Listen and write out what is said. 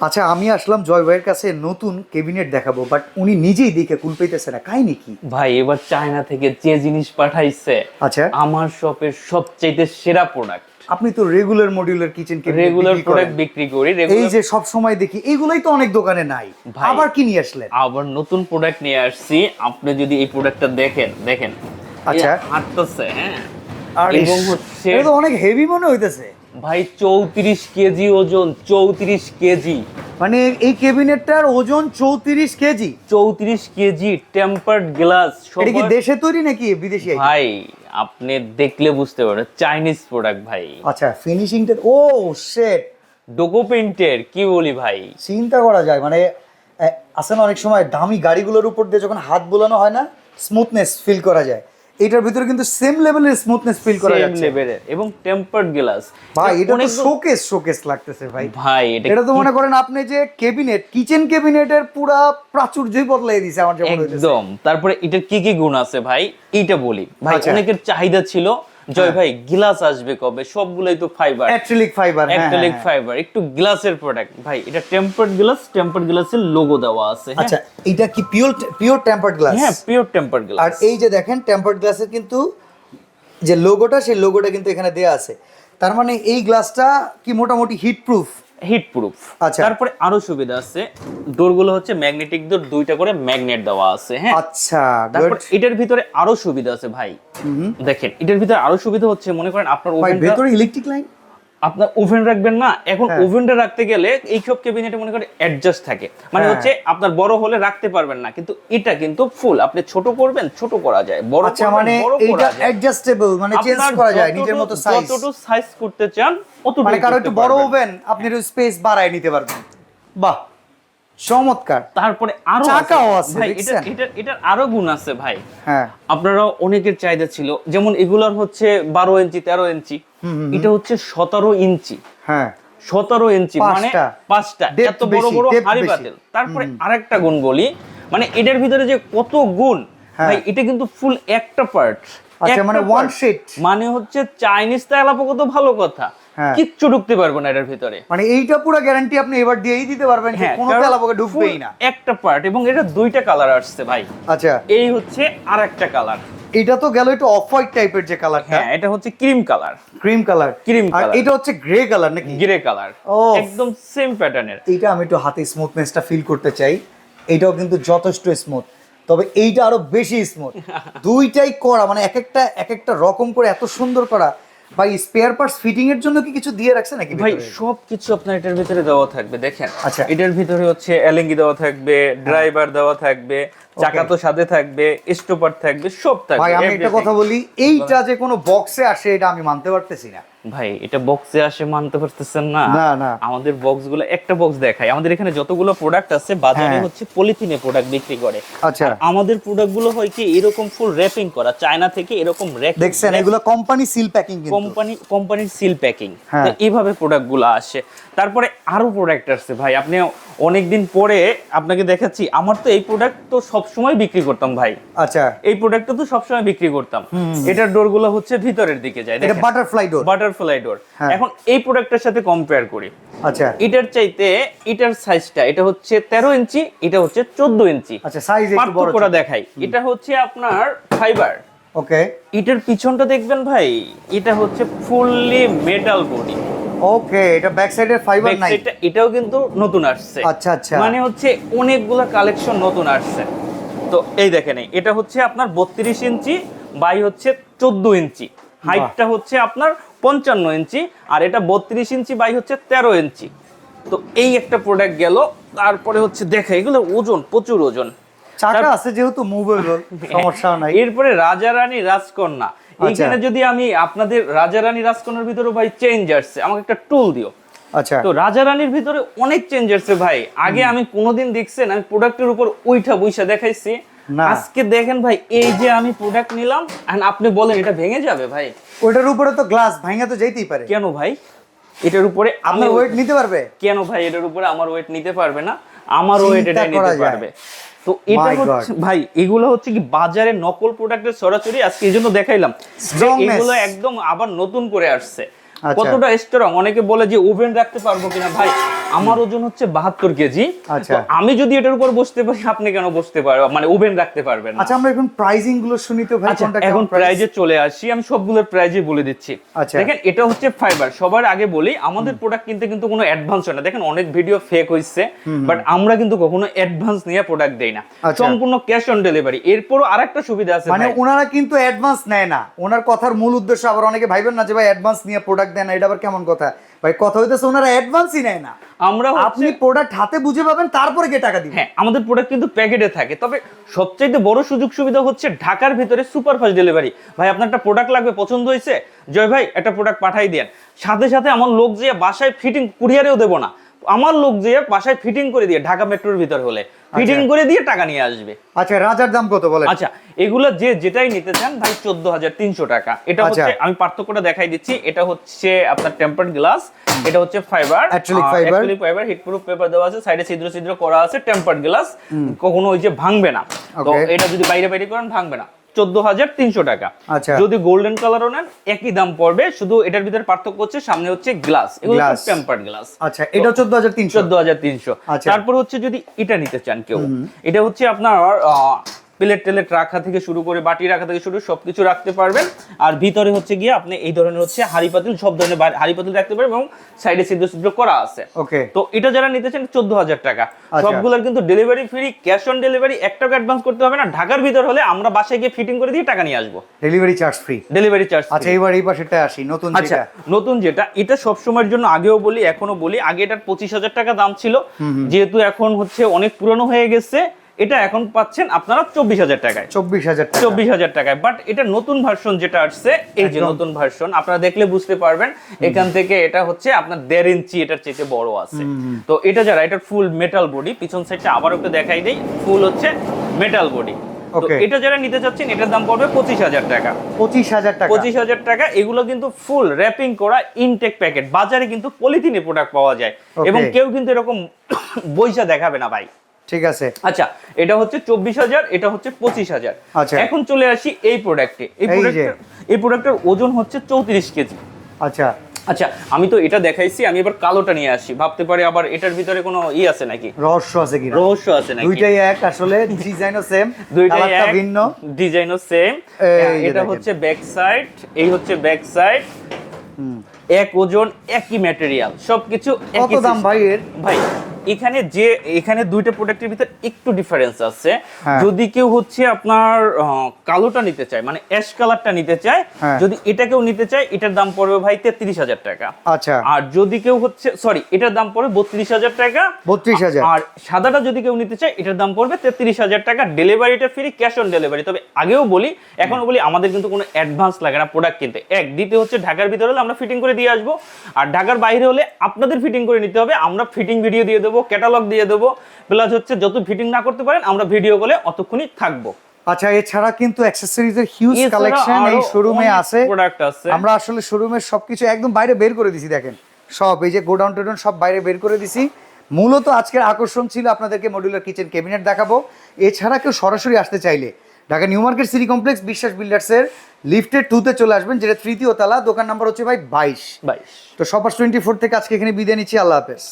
আচ্ছা আমি আসলাম জয় ভাইয়ের কাছে নতুন ক্যাবিনেট দেখাবো বাট উনি নিজেই দেখে কুল পেতেছে না। কাহিনী কি? ভাই এবার চায়না থেকে যে জিনিস পাঠাইছে আচ্ছা। আমার শপের সবচাইতে সেরা প্রোডাক্ট আপনি তো regular modular kitchen regular product বিক্রি করি এই যে সব সময় দেখি এইগুলাই তো অনেক দোকানে নাই। আবার কি নিয়ে আসলেন? আবার নতুন প্রোডাক্ট নিয়ে আসছি। আপনি যদি এই প্রোডাক্টটা দেখেন দেখেন। আচ্ছা। হাঁটতেছে হ্যাঁ। আর এবং হচ্ছে এটা তো অনেক হেভি মনে হইতেছে। ভাই চৌত্রিশ কেজি ওজন চৌত্রিশ কেজি। মানে এই ক্যাবিনেটটার ওজন চৌত্রিশ কেজি? চৌত্রিশ কেজি টেম্পার্ড গ্লাস এটা কি দেশে তৈরি নাকি বিদেশি ভাই আপনি দেখলে বুঝতে পারবেন চাইনিজ প্রোডাক্ট ভাই। আচ্ছা ফিনিশিংটা ও শেট ডোকো পেইন্টের কি বলি ভাই? চিন্তা করা যায় মানে না অনেক সময় দামি গাড়িগুলোর উপর দিয়ে যখন হাত বোলানো হয় না স্মুথনেস ফিল করা যায়। এটার ভিতরে কিন্তু সেম লেভেলের স্মুথনেস ফিল করা সেম যাচ্ছে। লেভেলের এবং টেম্পার্ড গ্লাস ভাই এটা তো শোকেস শোকেস লাগতেছে ভাই। ভাই এটা এটা তো মনে করেন আপনি যে ক্যাবিনেট কিচেন ক্যাবিনেটের পুরা প্রাচুর্যই বদলাই দিয়েছে আমার যেমন একদম। তারপরে এটার কি কি গুণ আছে ভাই? এটা বলি। ভাই আচ্ছা। অনেকের চাহিদা ছিল জয় ভাই গ্লাস আসবে কবে? সবগুলোই তো fibre acrylic fibre acrylic fibre একটু গ্লাসের প্রোডাক্ট ভাই এটা টেম্পার্ড গ্লাস টেম্পার্ড গ্লাসের লোগো দেওয়া আছে হ্যাঁ? আচ্ছা এটা কি পিওর পিওর টেম্পার্ড গ্লাস হ্যাঁ পিওর টেম্পার্ড গ্লাস আর এই যে দেখেন টেম্পার্ড গ্লাসের কিন্তু যে লোগোটা সেই লোগোটা কিন্তু এখানে দেয়া আছে। তার মানে এই গ্লাসটা কি মোটামুটি হিট প্রুফ হিট প্রুফ আচ্ছা। তারপরে আরও সুবিধা আছে ডোরগুলো হচ্ছে ম্যাগনেটিক ডোর দুইটা করে ম্যাগনেট দেওয়া আছে হ্যাঁ? আচ্ছা তারপর এটার ভিতরে আরও সুবিধা আছে ভাই। দেখেন এটার ভিতরে আরও সুবিধা হচ্ছে মনে করেন আপনার ওভেনটা ভেতরে ইলেকট্রিক লাইন আপনার ওভেন রাখবেন না এখন হ্যাঁ। ওভেনটা রাখতে গেলে এইসব ক্যাবিনেটে মনে করেন অ্যাডজাস্ট থাকে। মানে হ্যাঁ। হচ্ছে আপনার বড় হলে রাখতে পারবেন না কিন্তু এটা কিন্তু ফুল আপনি ছোট করবেন ছোট করা যায়। বড় আচ্ছা মানে এটা অ্যাডজাস্টেবল মানে চেঞ্জ করা যায় নিজের মতো সাইজ যতটুকু সাইজ করতে চান অতটুকু মানে কারও একটু বড় ওভেন আপনি একটু স্পেস বাড়ায় নিতে পারবেন। বাহ। চমৎকার। তারপরে আরও চাকাও আছে, ভাই এটা এটা এটার আরও গুণ আছে ভাই। হ্যাঁ। আপনারা অনেকের চাহিদা ছিল যেমন এগুলার হচ্ছে বারো ইঞ্চি তেরো ইঞ্চি। এটা হচ্ছে সতেরো ইঞ্চি। হ্যাঁ। সতেরো ইঞ্চি মানে পাঁচটা। এত বড় বড় হাড়ি। পাতিল তারপরে আরেকটা গুণ বলি মানে এটার ভিতরে যে কত গুণ হ্যাঁ। ভাই এটা কিন্তু ফুল একটা পার্ট আচ্ছা, মানে sheet। মানে হচ্ছে চাইনিজ তেলাপোকা তো ভালো কথা। কিচ্ছু ঢুকতে পারব না এটার ভিতরে। মানে এইটা পুরো গ্যারান্টি আপনি এবার দিয়েই দিতে পারবেন যে হ্যাঁ কোনো কারণ তেলাপোকা ঢুকবেই না। একটা পার্ট এবং এটা দুইটা কালার আসছে ভাই। আচ্ছা। এই হচ্ছে আর একটা কালার এটা তো গেল একটু অফ হোয়াইট টাইপের যে কালারটা হ্যাঁ এটা হচ্ছে cream colour cream colour Cream আর এটা হচ্ছে গ্রে কালার নাকি? গ্রে কালার ও। একদম সেম প্যাটার্নের এইটা আমি একটু হাতে স্মুথনেসটা ফিল করতে চাই। এটাও কিন্তু যথেষ্ট স্মুথ তবে এইটা আরও বেশি স্মুথ দুইটাই করা মানে এক একটা এক একটা রকম করে এত সুন্দর করা ভাই স্পেয়ার পার্টস ফিটিং এর জন্য কি কিছু দিয়ে রাখছে নাকি ভাই সব কিছু আপনার এটার ভিতরে দেওয়া থাকবে দেখেন। আচ্ছা। এটার ভিতরে হচ্ছে এলেঙ্গি দেওয়া থাকবে ড্রাইভার দেওয়া থাকবে চাকা তো সাথে থাকবে স্টপার থাকবে সব থাকবে ভাই আমি একটা কথা বলি এইটা যে কোনো বক্সে আসে এটা আমি মানতে পারতেছি না। ভাই এটা বক্সে আসে মানতে পারতেছেন না। না, না। আমাদের বক্সগুলো একটা বক্স দেখায় আমাদের এখানে যতগুলো প্রোডাক্ট আছে বাজারে হ্যাঁ। হচ্ছে পলিথিনে প্রোডাক্ট বিক্রি করে। আচ্ছা। আমাদের প্রোডাক্টগুলো হয় কি এরকম ফুল র্যাপিং করা। চায়না থেকে এরকম র্যাপ দেখছেন এগুলো কোম্পানি সিল প্যাকিং কিন্তু। কোম্পানি কোম্পানির সিল প্যাকিং তো এইভাবে প্রোডাক্টগুলো আসে। তারপরে আরও প্রোডাক্ট আছে ভাই। আপনি অনেকদিন পরে আপনাকে দেখাচ্ছি। আমার তো এই প্রোডাক্ট তো সবসময় বিক্রি করতাম ভাই। আচ্ছা। এই প্রোডাক্টটা তো সবসময় বিক্রি করতাম। এটার ডোরগুলো হচ্ছে ভিতরের দিকে যায় এটা বাটারফ্লাই ডোর বাটারফ্লাই ডোর। এখন এই প্রোডাক্টের সাথে কম্পেয়ার করি। আচ্ছা। এটার চাইতে এটার সাইজটা এটা হচ্ছে তেরো ইঞ্চি এটা হচ্ছে চোদ্দ ইঞ্চি। আচ্ছা সাইজ একটু বড় পার্থক্যটা দেখাই। এটা হচ্ছে আপনার ফাইবার ওকে এটার পিছনটা দেখবেন ভাই এটা হচ্ছে ফুললি মেটাল বডি ওকে এটা ব্যাক সাইডের ফাইবার নাই। এটাও কিন্তু নতুন আসছে। আচ্ছা আচ্ছা। মানে হচ্ছে অনেকগুলা কালেকশন নতুন আসছে। তো এই দেখেন এটা হচ্ছে আপনার বত্রিশ ইঞ্চি বাই হচ্ছে চোদ্দ ইঞ্চি। হাইটটা হচ্ছে আপনার পঞ্চান্ন ইঞ্চি আর এটা বত্রিশ ইঞ্চি বাই হচ্ছে তেরো ইঞ্চি। তো এই একটা প্রোডাক্ট গেল তারপরে হচ্ছে দেখা এগুলো ওজন প্রচুর ওজন। চাকা আছে যেহেতু মুভেবল সমস্যা নাই। এরপরে রাজা রানী রাজকন্যা। এইখানে যদি আমি আপনাদের রাজা রানী রাজকনের ভিতরে ভাই চেঞ্জ আসছে আমাকে একটা টুল দিও। আচ্ছা। তো রাজা রানীর ভিতরে অনেক চেঞ্জ আসছে ভাই। আগে আমি কোনোদিন দেখছেন আমি প্রোডাক্টের উপর ওইটা বইসা দেখাইছি। আজকে দেখেন ভাই এই যে আমি প্রোডাক্ট নিলাম and আপনি বলেন এটা ভেঙে যাবে ভাই। ওইটার উপরে তো গ্লাস ভাঙা তো যাইতেই পারে। কেন ভাই? এটার উপরে আমি ওয়েট নিতে পারবে? কেন ভাই এটার উপরে আমার ওয়েট নিতে পারবে না? আমার ওয়েট এটা নিতে পারবে। তো এটা হচ্ছে ভাই এগুলো হচ্ছে কি বাজারে নকল প্রোডাক্টের সরাসরি আজকে এই জন্য দেখাইলাম। এগুলো একদম আবার নতুন করে আসছে। কতটা স্ট্রং অনেকে বলে যে ওভেন রাখতে পারব কিনা? ভাই আমার ওজন হচ্ছে বাহাত্তর কেজি। আচ্ছা। আমি যদি এটার উপর বসতে পারি আপনি কেন বসতে পারবেন মানে ওভেন রাখতে পারবেন আচ্ছা আমরা এখন প্রাইজিংগুলো শুনি তো ভাই আচ্ছা এখন প্রাইজে চলে আসি। আমি সবগুলোর প্রাইজে বলে দিচ্ছি। আচ্ছা। দেখেন এটা হচ্ছে ফাইবার সবার আগে বলি আমাদের প্রোডাক্ট কিনতে কিন্তু কোনো অ্যাডভান্স হয় না। দেখেন অনেক ভিডিও ফেক হইছে বাট আমরা কিন্তু কখনো অ্যাডভান্স নিয়ে প্রোডাক্ট দেই না। আচ্ছা। সম্পূর্ণ ক্যাশ অন ডেলিভারি এরপরও আরেকটা সুবিধা আছে মানে ওনারা কিন্তু অ্যাডভান্স নেয় না। ওনার কথার মূল উদ্দেশ্য আবার অনেকে ভাইবেন না যে ভাই অ্যাডভান্স নিয়ে প্রোডাক্ট দেয় না এটা আবার কেমন কথা? ভাই কথা হইতেছে ওনারা অ্যাডভান্সই নেয় না। আমরা আপনি প্রোডাক্ট হাতে বুঝে পাবেন তারপরে গিয়ে টাকা দিবেন। হ্যাঁ আমাদের প্রোডাক্ট কিন্তু প্যাকেটে থাকে। তবে সবচাইতে বড় সুযোগ সুবিধা হচ্ছে ঢাকার ভিতরে সুপার ফাস্ট ডেলিভারি ভাই আপনার একটা প্রোডাক্ট লাগবে পছন্দ হয়েছে? জয় ভাই একটা প্রোডাক্ট পাঠাই দেন। সাথে সাথে আমার লোক যে বাসায় ফিটিং কুরিয়ারেও দেবো না। আমার লোক যে বাসায় ফিটিং করে দিয়ে ঢাকা মেট্রোর ভিতর হলে। ফিটিং করে দিয়ে টাকা নিয়ে আসবে। আচ্ছা রাজার দাম কত বলে আচ্ছা এগুলো যে যেটাই নিতে চান ভাই চোদ্দ হাজার তিনশো টাকা এটা আচ্ছা। হচ্ছে আমি পার্থক্যটা দেখাই দিচ্ছি এটা হচ্ছে আপনার টেম্পার্ড গ্লাস এটা হচ্ছে fibre. Fibre heat proof paper দেওয়া আছে সাইডে ছিদ্র ছিদ্র করা আছে টেম্পার্ড গ্লাস কখনো ওই যে ভাঙবে না তো এটা যদি বাইরে বাইরে করেন ভাঙবে না চোদ্দ হাজার তিনশো টাকা আচ্ছা। যদি গোল্ডেন কালারও নেন একই দাম পড়বে শুধু এটার ভিতরে পার্থক্য হচ্ছে সামনে হচ্ছে গ্লাস এগুলো। টেম্পার্ড গ্লাস আচ্ছা এটা চোদ্দ হাজার তিনশো চোদ্দ হাজার তিনশো আচ্ছা। তারপর হচ্ছে যদি এটা নিতে চান কেউ এটা হচ্ছে আপনার প্লেট টেলেট রাখা থেকে শুরু করে বাটি রাখা থেকে শুরু করে সবকিছু রাখতে পারবেন। আর ভিতরে হচ্ছে গিয়ে আপনি এই ধরনের হচ্ছে হাড়ি পাতিল সব ধরনের হাড়ি পাতিল রাখতে পারবেন এবং সাইডে ছিদ্র ছিদ্র করা আছে। ওকে। তো এটা যারা নিতে চান চোদ্দ হাজার টাকা। আচ্ছা। সবগুলোর কিন্তু delivery free cash on delivery এক টাকা অ্যাডভান্স করতে হবে না। ঢাকার ভিতর হলে আমরা বাসায় গিয়ে ফিটিং করে দিয়ে টাকা নিয়ে আসব। Delivery charge free delivery charge আচ্ছা এবার এই পাশেটা আসি নতুন আচ্ছা যেটা। নতুন যেটা এটা সব সময়ের জন্য আগেও বলি এখনও বলি আগে এটার পঁচিশ হাজার টাকা দাম ছিল। যেহেতু এখন হচ্ছে অনেক পুরনো হয়ে গেছে এটা এখন পাচ্ছেন আপনারা চব্বিশ হাজার টাকায়। চব্বিশ হাজার চব্বিশ হাজার টাকায়। বাট এটা নতুন ভার্সন যেটা আসছে এই যে নতুন ভার্সন আপনারা দেখলে বুঝতে পারবেন এখান থেকে এটা হচ্ছে আপনার দেড় ইঞ্চি এটার চেয়ে বড় আছে। তো এটা যারা এটা ফুল মেটাল বডি পিছন সাইডটা আবার একটু দেখাই দেই ফুল হচ্ছে মেটাল বডি এটা যারা নিতে চাচ্ছেন এটার দাম পড়বে পঁচিশ হাজার টাকা। পঁচিশ হাজার টাকা। পঁচিশ হাজার টাকা এগুলো কিন্তু ফুল র্যাপিং করা ইনটেক প্যাকেট বাজারে কিন্তু পলিথিনে প্রোডাক্ট পাওয়া যায়। এবং কেউ কিন্তু এরকম বইসা দেখাবে না ভাই। ঠিক আছে। আচ্ছা এটা হচ্ছে চব্বিশ হাজার এটা হচ্ছে পঁচিশ হাজার। আচ্ছা। এখন চলে আসি এই প্রোডাক্টে এই প্রোডাক্টের এই প্রোডাক্টের ওজন হচ্ছে চৌত্রিশ কেজি। আচ্ছা। আচ্ছা আমি তো এটা দেখাইছি আমি এবার কালোটা নিয়ে আসি। ভাবতে পারি আবার এটার ভিতরে কোনো ই আছে নাকি? রহস্য আছে কি রহস্য আছে নাকি? দুইটাই এক আসলে ডিজাইনও সেম দুইটাই এক ভিন্ন। ডিজাইনও সেম এটা হচ্ছে ব্যাক সাইড এই হচ্ছে ব্যাক সাইড হুম। এক ওজন একই ম্যাটেরিয়াল সবকিছু একই দাম ভাই এর ভাই এখানে যে এখানে দুইটা প্রোডাক্টের ভিতর একটু ডিফারেন্স আছে। হ্যাঁ। যদি কেউ হচ্ছে আপনার কালোটা নিতে চায় মানে অ্যাশ কালারটা নিতে চায় হ্যাঁ। যদি এটাকেও নিতে চায় এটার দাম পড়বে ভাই তেত্রিশ হাজার টাকা। আচ্ছা। আর যদি কেউ হচ্ছে সরি এটার দাম পড়বে বত্রিশ হাজার টাকা। বত্রিশ হাজার। আর সাদাটা যদি কেউ নিতে চায় এটার দাম পড়বে তেত্রিশ হাজার টাকা। ডেলিভারিটা ফ্রি ক্যাশ অন ডেলিভারি তবে আগেও বলি এখনও বলি আমাদের কিন্তু কোনো অ্যাডভান্স লাগে না প্রোডাক্ট কিনতে। এক দ্বিতীয় হচ্ছে ঢাকার ভিতরে হলে আমরা ফিটিং করে দিয়ে আসব। আর ঢাকার বাইরে হলে আপনাদের ফিটিং করে নিতে হবে। আমরা ফিটিং ভিডিও দিয়ে দেবো। ক্যাটালগ দিয়ে দেবো। প্লাস হচ্ছে যত ফিটিং না করতে পারেন আমরা ভিডিও কলে অতক্ষণই থাকব। আচ্ছা এছাড়া কিন্তু অ্যাকসেসরিজের হিউজ কালেকশন এই শোরুমে আছে। প্রোডাক্ট আছে। আমরা আসলে শোরুমের সবকিছু একদম বাইরে বের করে দিছি দেখেন। সব এই যে গোডাউন টোডাউন সব বাইরে বের করে দিছি। মূলত আজকের আকর্ষণ ছিল আপনাদেরকে মডিউলার কিচেন ক্যাবিনেট দেখাবো। এছাড়া কেউ সরাসরি আসতে চাইলে Dhaka new market city complex Biswas বিল্ডার্সের লিফটের টুতে চলে আসবেন যেটা তৃতীয় তালা দোকান নাম্বার হচ্ছে ভাই বাইশ। বাইশ। তো সপার টোয়েন্টি ফোর থেকে আজকে এখানে বিদায় নিচ্ছি আল্লাহ হাফেজ।